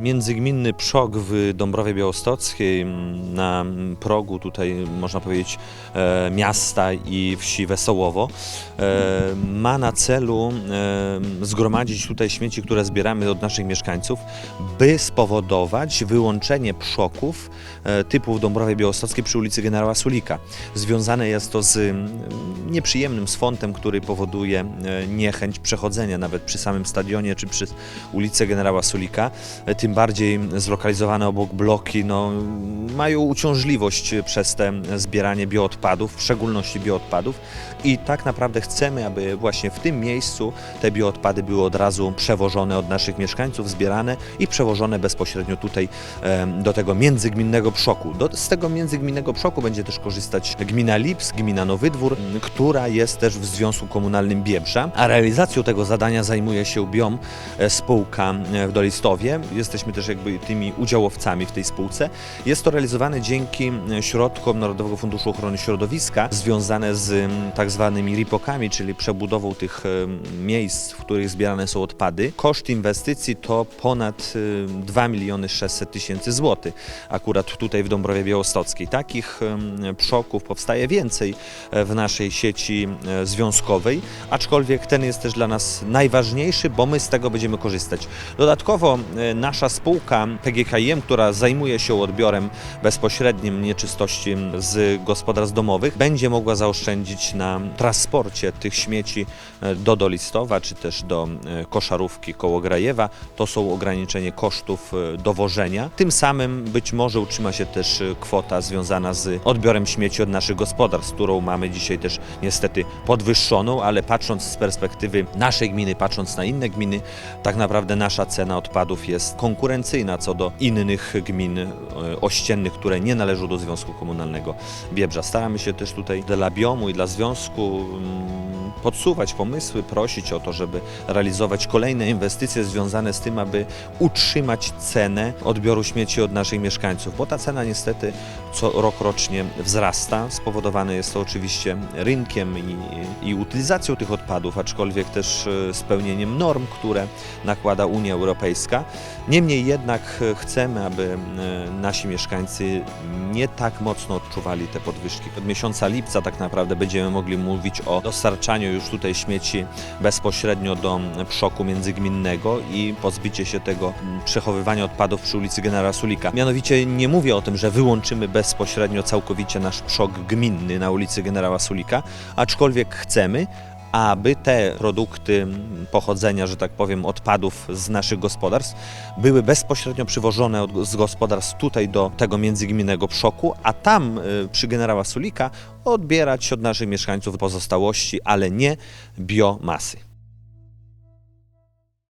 Międzygminny PSZOK w Dąbrowie Białostockiej m, na progu tutaj można powiedzieć e, miasta i wsi Wesołowo e, ma na celu e, zgromadzić tutaj śmieci, które zbieramy od naszych mieszkańców, by spowodować wyłączenie PSZOKów typu w Dąbrowie Białostockiej przy ulicy Generała Sulika. Związane jest to z mm, nieprzyjemnym sfontem, który powoduje niechęć przechodzenia nawet przy samym stadionie czy przy ulicy Generała Sulika. E, Tym bardziej zlokalizowane obok bloki no, mają uciążliwość przez te zbieranie bioodpadów, w szczególności bioodpadów i tak naprawdę chcemy, aby właśnie w tym miejscu te bioodpady były od razu przewożone od naszych mieszkańców, zbierane i przewożone bezpośrednio tutaj do tego międzygminnego przoku. Do, z tego międzygminnego przoku będzie też korzystać gmina Lips, gmina Nowy Dwór, która jest też w Związku Komunalnym Biebrza, a realizacją tego zadania zajmuje się BIOM, e, spółka e, w Dolistowie. Też jakby tymi udziałowcami w tej spółce. Jest to realizowane dzięki e, środkom Narodowego Funduszu Ochrony Środowiska związane z tak zwanymi ripokami, czyli przebudową tych e, miejsc, w których zbierane są odpady. Koszt inwestycji to ponad e, 2 miliony 600 tysięcy złotych. Akurat tutaj w Dąbrowie Białostockiej. Takich przoków powstaje więcej e, w naszej sieci e, związkowej, aczkolwiek ten jest też dla nas najważniejszy, bo my z tego będziemy korzystać. Dodatkowo e, nasza spółka PGKiM, która zajmuje się odbiorem bezpośrednim nieczystości z gospodarstw domowych, będzie mogła zaoszczędzić na transporcie tych śmieci e, do Dolistowa, czy też do e, koszarówki koło Grajewa. To są ograniczenie kosztów e, dowożenia. Tym samym być może utrzyma się też kwota związana z odbiorem śmieci od naszych gospodarstw, którą mamy dzisiaj też niestety podwyższoną, ale patrząc z perspektywy naszej gminy, patrząc na inne gminy, tak naprawdę nasza cena odpadów jest konkurencyjna co do innych gmin e, ościennych, które nie należą do Związku Komunalnego Biebrza. Staramy się też tutaj dla Biomu i dla Związku mm, podsuwać pomysły, prosić o to, żeby realizować kolejne inwestycje związane z tym, aby utrzymać cenę odbioru śmieci od naszych mieszkańców, bo ta cena niestety co rok rocznie wzrasta. Spowodowane jest to oczywiście rynkiem i, i utylizacją tych odpadów, aczkolwiek też e, spełnieniem norm, które nakłada Unia Europejska. Niemniej jednak e, chcemy, aby e, nasi mieszkańcy nie tak mocno odczuwali te podwyżki. Od miesiąca lipca tak naprawdę będziemy mogli mówić o dostarczaniu już tutaj śmieci bezpośrednio do przoku międzygminnego i pozbycie się tego przechowywania odpadów przy ulicy Generała Sulika. Mianowicie nie mówię o tym, że wyłączymy bezpośrednio całkowicie nasz przok gminny na ulicy Generała Sulika, aczkolwiek chcemy, aby te produkty pochodzenia, że tak powiem, odpadów z naszych gospodarstw były bezpośrednio przywożone od, z gospodarstw tutaj do tego międzygminnego przoku, a tam y, przy generała Sulika odbierać od naszych mieszkańców pozostałości, ale nie biomasy.